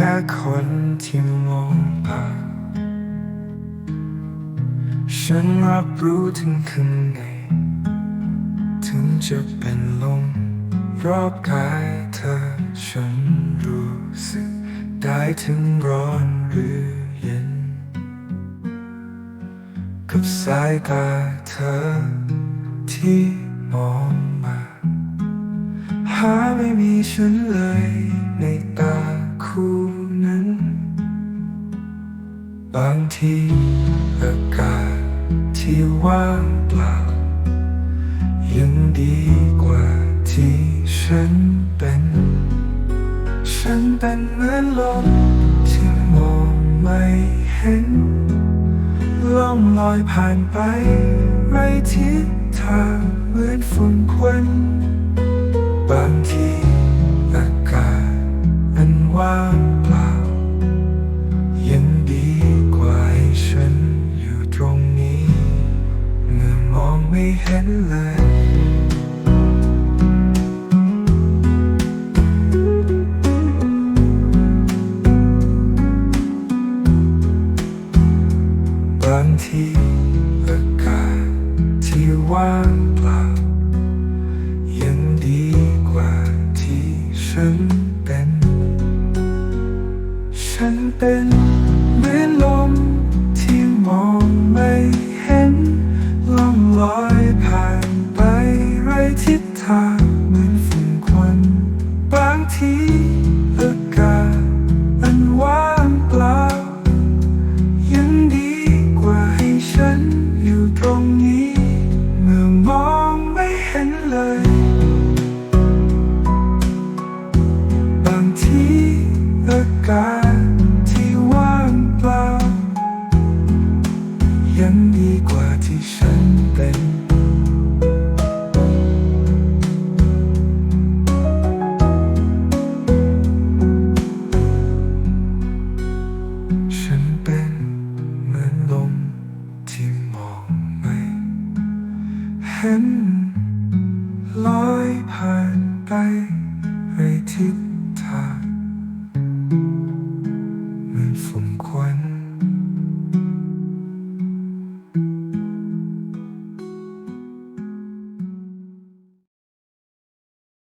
ค่คนที่มองผ่านฉันรับรู้ถึงข้างในถึงจะเป็นลมรอบกายเธอ ฉันรู้สึกได้ถึงร้อนหรือเย็น กับสายตาเธอที่มองมา หาไม่มีฉันเลยในตา ที่อากาศที่ว่างเปล่า ยังดีกว่าที่ฉันเป็น ฉันเป็นเหมือนลมที่มองไม่เห็นล่องลอยผ่านไปไร้ทิศทางเหมือนฝุ่นควันบางทีอากาศอันว่าง ไม่เห็นเลยบางทีอากาศที่ว่างเปล่ายังดีกว่าที่ฉันเป็น ฉันเป็นเหมือนลม อั เห็นลอยผ่านไปไปทิศทางไม่อนฝุ่ควัน